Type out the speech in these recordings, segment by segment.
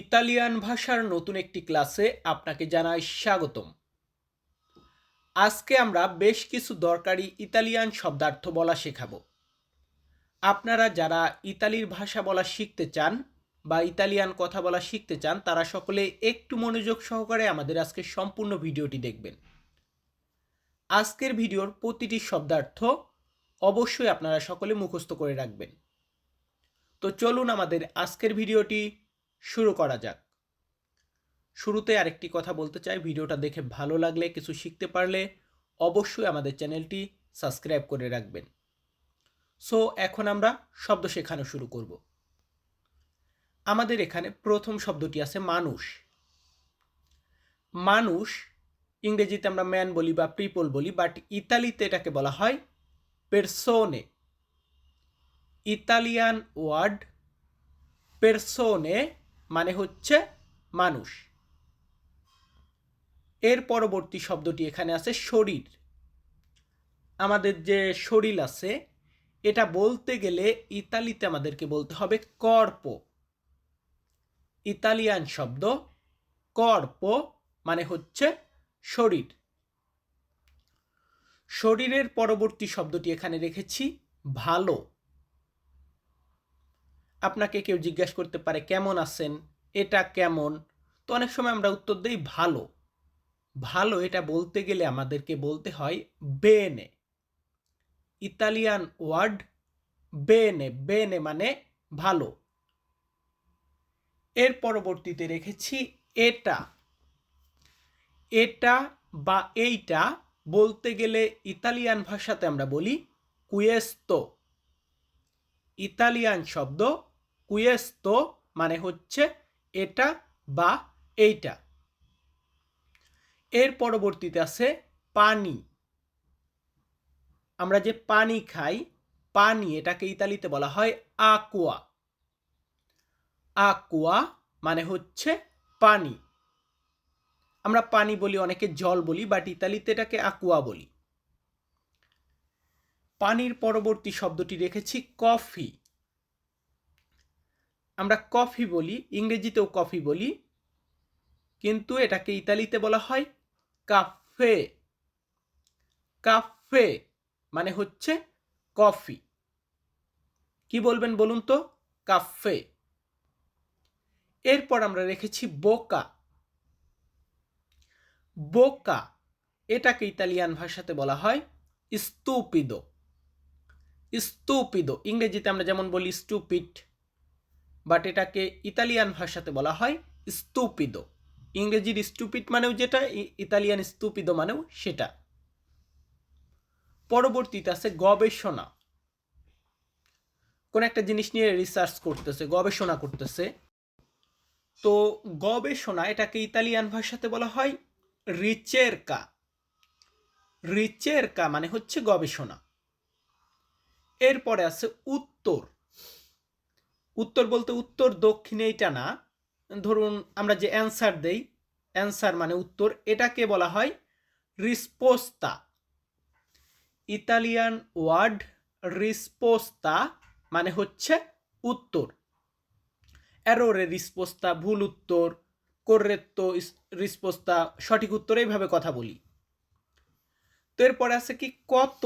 Italian ভাষার নতুন একটি ক্লাসে আপনাকে জানাই স্বাগতম। আজকে আমরা বেশ কিছু দরকারি ইতালিয়ান শব্দার্থ বলা শেখাবো। আপনারা যারা ইতালির ভাষা বলা শিখতে চান বা ইতালিয়ান কথা বলা শিখতে চান, তারা সকলে একটু মনোযোগ সহকারে আমাদের আজকের সম্পূর্ণ ভিডিওটি দেখবেন। আজকের ভিডিওর প্রতিটি শব্দার্থ অবশ্যই আপনারা সকলে মুখস্থ করে রাখবেন। তো চলুন আমাদের আজকের ভিডিওটি শুরু করা যাক। শুরুতে আরেকটি কথা বলতে চাই। ভিডিওটা দেখে ভালো লাগলে, কিছু শিখতে পারলে অবশ্যই আমাদের চ্যানেলটি সাবস্ক্রাইব করে রাখবেন। সো, এখন আমরা শব্দ শেখানো শুরু করব। আমাদের এখানে প্রথম শব্দটি আছে মানুষ। মানুষ, ইংরেজিতে আমরা ম্যান বলি বা পিপল বলি বাট ইতালিতে এটাকে বলা হয় পেরসোনে ইতালিয়ান ওয়ার্ড পেরসোনে মানে হচ্ছে মানুষ। এর পরবর্তী শব্দটি এখানে আছে শরীর। আমাদের যে শরীর আছে, এটা বলতে গেলে ইতালিতে আমাদেরকে বলতে হবে কর্প। ইতালিয়ান শব্দ কর্প মানে হচ্ছে শরীর। শরীরের পরবর্তী শব্দটি এখানে রেখেছি ভালো। আপনাকে কেউ জিজ্ঞাসা করতে পারে, কেমন আছেন? এটা কেমন? তো অনেক সময় আমরা উত্তর দিই, ভালো। ভালো এটা বলতে গেলে আমাদেরকে বলতে হয়, বেনে। ইতালিয়ান ওয়ার্ড, বেনে। বেনে মানে ভালো। এর পরবর্তীতে রেখেছি, এটা। এটা বা এইটা বলতে গেলে ইতালিয়ান ভাষাতে আমরা বলি কুয়েস্তো ইতালিয়ান শব্দ কুয়েস্তো মানে হচ্ছে এটা বা এইটা। এর পরবর্তীতে আছে পানি। আমরা যে পানি খাই, পানি এটাকে ইতালিতে বলা হয় আকুয়া। আকুয়া মানে হচ্ছে পানি। আমরা পানি বলি, অনেকে জল বলি, বাট ইতালিতে এটাকে আকুয়া বলি। পানির পরবর্তী শব্দটি রেখেছি কফি। আমরা কফি বলি, ইংরেজিতেও কফি বলি, কিন্তু এটাকে ইতালিতে বলা হয় কাফে কাফে মানে হচ্ছে কফি। কি বলবেন বলুন তো? কাফে এরপর আমরা রেখেছি বোকা। বোকা, এটাকে ইতালিয়ান ভাষাতে বলা হয় স্তুপিদো স্তুপিদো ইংরেজিতে আমরা যেমন বলি স্টুপিড বাট এটাকে ইতালিয়ান ভাষাতে বলা হয় স্তূপিদো। ইংরেজির স্টুপিড মানেও যেটা ইতালিয়ান স্তূপিদো মানেও সেটা। পরবর্তীতে আছে গবেষণা। কোন একটা জিনিস নিয়ে রিসার্চ করতেছে, গবেষণা করতেছে। তো গবেষণা এটাকে ইতালিয়ান ভাষাতে বলা হয় রিচেরকা রিচেরকা মানে হচ্ছে গবেষণা। এরপরে আছে উত্তর। উত্তর বলতে উত্তর, দক্ষিণে এটা না। ধরুন আমরা যে অ্যান্সার দেই অ্যান্সার মানে উত্তর, এটাকে বলা হয় রিস্পোস্তা ইতালিয়ান ওয়ার্ড রিস্পোস্তা মানে হচ্ছে উত্তর। অ্যারোরে রিস্পোস্তা ভুল উত্তর কররেত্তো রিস্পোস্তা সঠিক উত্তর, এইভাবে কথা বলি। তো এরপরে আছে কি, কত?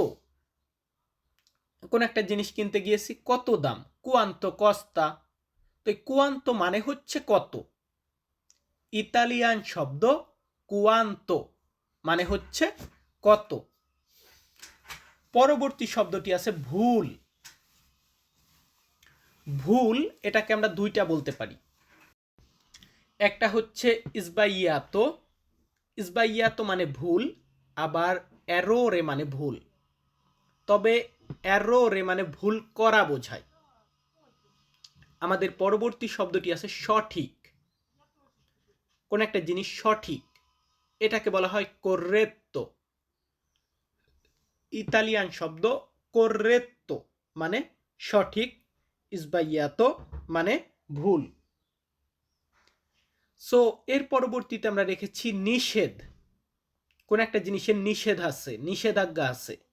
কোন একটা জিনিস কিনতে গিয়েছি, কত দাম? কুয়ান্ত, কস্তা। তো এই কুয়ান্ত মানে হচ্ছে কত? ইতালিয়ান শব্দ কুয়ান্ত মানে হচ্ছে কত। পরবর্তী শব্দটি আছে ভুল। ভুল এটাকে আমরা দুইটা বলতে পারি। একটা হচ্ছে ইসবাইয়াতো। ইসবাইয়াতো মানে ভুল, আবার অ্যারোরে মানে ভুল। তবে অ্যারোরে মানে ভুল করা বোঝায়। আমাদের পরবর্তী শব্দটি আছে সঠিক। কোন একটা জিনিস সঠিক, এটাকে বলা হয় কোর্রেত্তো ইতালিয়ান শব্দ কোর্রেত্তো মানে সঠিক ইসবাইয়াতো মানে ভুল। সো এর পরবর্তীতে আমরা রেখেছি নিষেধ। কোন একটা জিনিসের নিষেধ আছে, নিষেধাজ্ঞা আছে।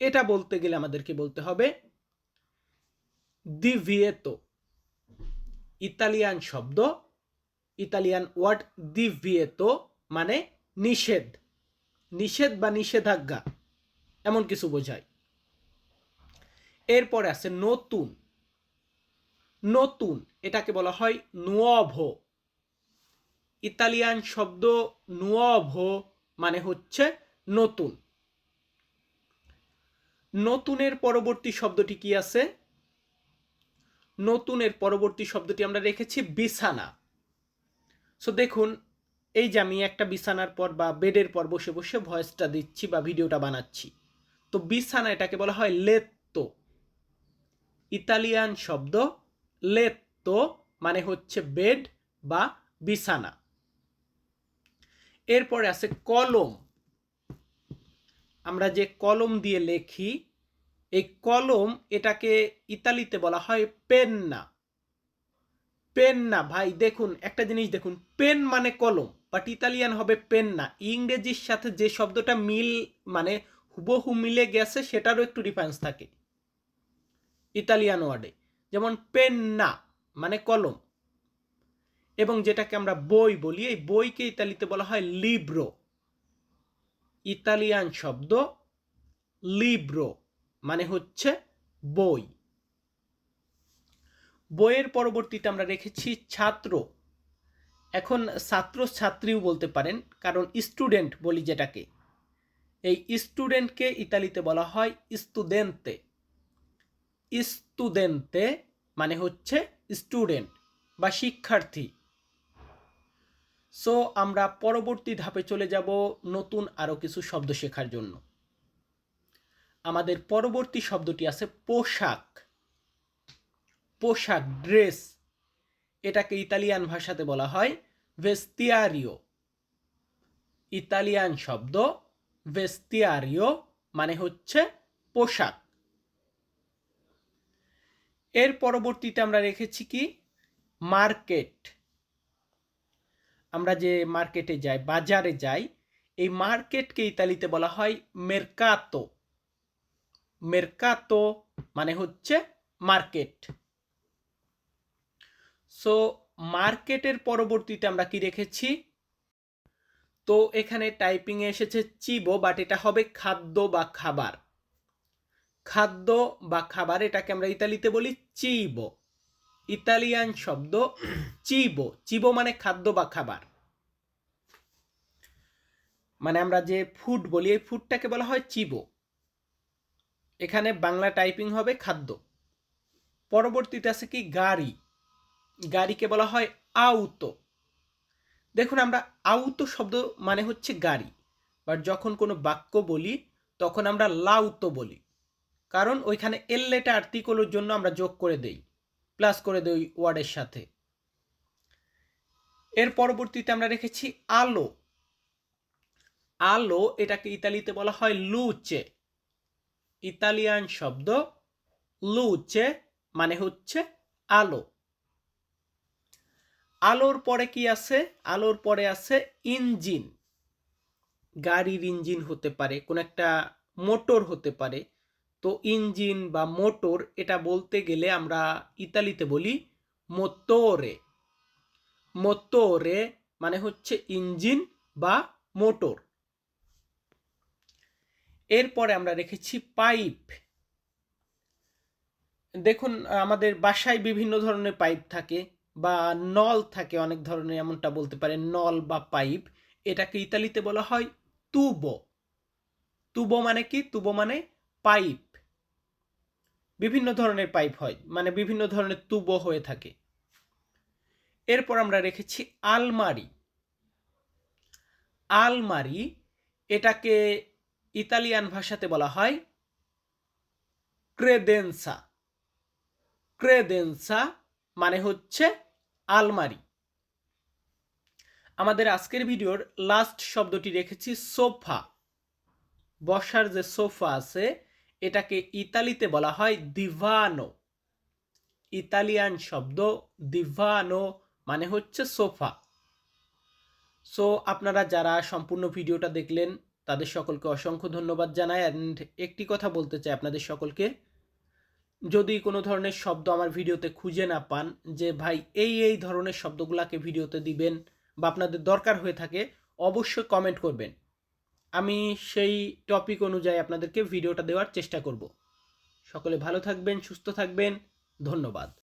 এটা বলতে গেলে আমাদেরকে বলতে হবে দিভিয়েতো ইতালিয়ান শব্দ, ইতালিয়ান ওয়ার্ড দিভিয়েতো মানে নিষেধ নিষেধ বা নিষেধাজ্ঞা, এমন কিছু বোঝায়। এরপরে আছে নতুন নতুন, এটাকে বলা হয় নুয়ভো ইতালিয়ান শব্দ নুয়ভো মানে হচ্ছে নতুন। নতুনের পরবর্তী শব্দটি কি আছে? নতুনের পরবর্তী শব্দটি আমরা রেখেছি বিছানা। সো দেখুন, এই যে আমি একটা বিছানার পর বা বেডের পর বসে বসে ভয়েসটা দিচ্ছি বা ভিডিওটা বানাচ্ছি। তো বিছানা এটাকে বলা হয় লেত্তো। ইতালিয়ান শব্দ লেত্তো মানে হচ্ছে বেড বা বিছানা। এরপরে আছে কলম। আমরা যে কলম দিয়ে লেখি, এই কলম এটাকে ইতালিতে বলা হয় পেন্না। পেন না ভাই, দেখুন, একটা জিনিস দেখুন, পেন মানে কলম বাট ইতালিয়ান হবে পেন না ইংরেজির সাথে যে শব্দটা মিল মানে হুবহু মিলে গেছে, সেটারও একটু ডিফারেন্স থাকে। ইতালিয়ান ওয়ার্ডে, যেমন পেন না মানে কলম। এবং যেটাকে আমরা বই বলি, এই বইকে ইতালিতে বলা হয় লিব্রো। ইতালিয়ান শব্দ লিব্রো মানে হচ্ছে বই। বইয়ের পরবর্তীতে আমরা রেখেছি ছাত্র। এখন ছাত্র ছাত্রীও বলতে পারেন, কারণ স্টুডেন্ট বলি যেটাকে। এই স্টুডেন্টকে ইতালিতে বলা হয় স্টুডেন্তে স্টুডেন্তে মানে হচ্ছে স্টুডেন্ট বা শিক্ষার্থী। সো আমরা পরবর্তী ধাপে চলে যাব নতুন আরও কিছু শব্দ শেখার জন্য। আমাদের পরবর্তী শব্দটি আছে পোশাক। পোশাক, ড্রেস, এটাকে ইতালিয়ান ভাষাতে বলা হয় ভেস্তিয়ারিও ইতালিয়ান শব্দ ভেস্তিয়ারিও মানে হচ্ছে পোশাক। এর পরবর্তীতে আমরা রেখেছি কি? মার্কেট। আমরা যে মার্কেটে যাই, বাজারে যাই, এই মার্কেটকে ইতালিতে বলা হয় মেরকাতো মেরকাতো মানে হচ্ছে মার্কেট সো মার্কেটের পরবর্তীতে আমরা কি রেখেছি? তো, এখানে টাইপিংয়ে এসেছে চিবো বাট এটা হবে খাদ্য বা খাবার। খাদ্য বা খাবার এটাকে আমরা ইতালিতে বলি চিবো। ইতালিয়ান শব্দ চিবো। চিবো মানে খাদ্য বা খাবার। মানে আমরা যে ফুড বলি, এই ফুডটাকে বলা হয় চিবো। এখানে বাংলা টাইপিং হবে খাদ্য। পরবর্তীতে আছে কি গাড়ি। গাড়িকে বলা হয় আউতো। দেখুন, আমরা আউতো শব্দ মানে হচ্ছে গাড়ি। বা যখন কোনো বাক্য বলি, তখন আমরা লাউতো বলি। কারণ ওইখানে এল্লেটা আর্টিকলের জন্য আমরা যোগ করে দেই। প্লাস করে দেই ওয়ার্ডের সাথে। এর পরবর্তীতে আমরা রেখেছি আলো। আলো এটাকে ইতালিতে বলা হয় লুচে ইতালিয়ান শব্দ লুচে মানে হচ্ছে আলো। আলোর পরে কি আছে? আলোর পরে আছে ইঞ্জিন গাড়ির ইঞ্জিন হতে পারে, কোন একটা মোটর হতে পারে। তো ইঞ্জিন বা মোটর এটা বলতে গেলে আমরা ইতালিতে বলি মোতোরে মোতোরে মানে হচ্ছে ইঞ্জিন বা মোটর। এরপরে আমরা রেখেছি পাইপ। দেখুন, আমাদের বাসায় বিভিন্ন ধরনের পাইপ থাকে বা নল থাকে, অনেক ধরনের এমনটা বলতে পারে নল বা পাইপ। এটাকে ইতালিতে বলা হয় তুবো। তুবো মানে কি? তুবো মানে পাইপ। বিভিন্ন ধরনের পাইপ হয় মানে বিভিন্ন ধরনের তুবো হয়ে থাকে। এরপর আমরা রেখেছি আলমারি। আলমারি এটাকে ইতালিয়ান ভাষাতে বলা হয় ক্রেদেন্সা। ক্রেদেন্সা মানে হচ্ছে আলমারি। আমাদের আজকের ভিডিওর লাস্ট শব্দটি রেখেছি সোফা। বসার যে সোফা আছে এটাকে ইতালিতে বলা হয় দিভানো। ইতালিয়ান শব্দ দিভানো মানে হচ্ছে সোফা। সো আপনারা যারা সম্পূর্ণ ভিডিওটা দেখলেন, তাদের সকলকে অসংখ্য ধন্যবাদ জানাই। অ্যান্ড একটি কথা বলতে চাই আপনাদের সকলকে। যদি কোনো ধরনের শব্দ আমার ভিডিওতে খুঁজে না পান যে, ভাই, এই এই ধরনের শব্দগুলোকে ভিডিওতে দিবেন বা আপনাদের দরকার হয়ে থাকে, অবশ্যই কমেন্ট করবেন। আমি সেই টপিক অনুযায়ী আপনাদেরকে ভিডিওটা দেওয়ার চেষ্টা করব। সকলে ভালো থাকবেন, সুস্থ থাকবেন, ধন্যবাদ।